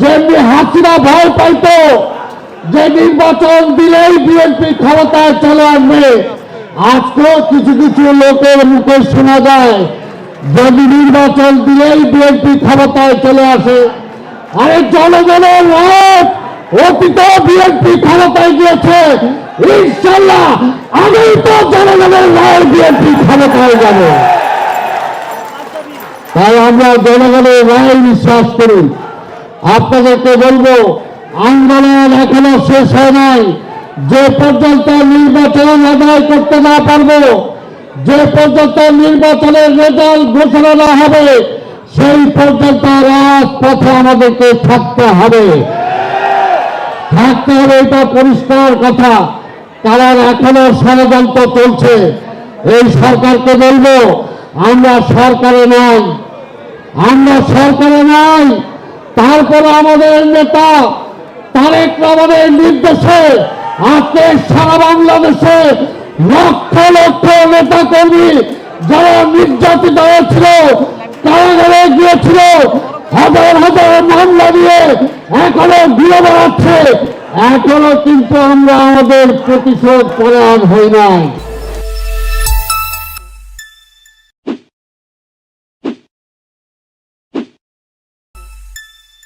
যেমনি হাসিনা ভয় পাইতো, যে নির্বাচন দিলেই বিএনপি ক্ষমতায় চলে আসবে, আজকেও কিছু কিছু লোকের মুখে শোনা যায় যদি নির্বাচন দিলেই বিএনপি ক্ষমতায় চলে আসে। আরে জনগণের রাত অতীত বিএনপি ক্ষমতায় গিয়েছে, ইনশাল্লাহ আমি তো জনগণের রায় বিএনপি ক্ষমতায় যাবে। তাই আমরা জনগণের রায় বিশ্বাস করি। আপনাদেরকে বলব আন্দোলন এখনও শেষ হয় নাই। যে পর্যন্ত নির্বাচন আদায় করতে না পারব, যে পর্যন্ত নির্বাচনের রেজাল্ট ঘোষণা না হবে, সেই পর্যন্ত রাজপথে আমাদেরকে থাকতে হবে। থাকতে হবে এটা পরিষ্কার কথা। কারণ এখনও ষড়যন্ত্র চলছে। এই সরকারকে বলব, আমরা সরকারে নাই। আমরা সরকারে নাই। তারপরে আমাদের নেতা তারেক রহমানের নির্দেশে আজকে সারা বাংলাদেশে লক্ষ লক্ষ নেতা কর্মী যারা নির্যাতিত হয়েছিল কারাগারে গিয়েছিল, হাজার হাজার মামলা দিয়ে এখনও ঘুরে বেড়াচ্ছে। এখনও কিন্তু আমরা আমাদের প্রতিশোধ পরায়ণ হই নাই।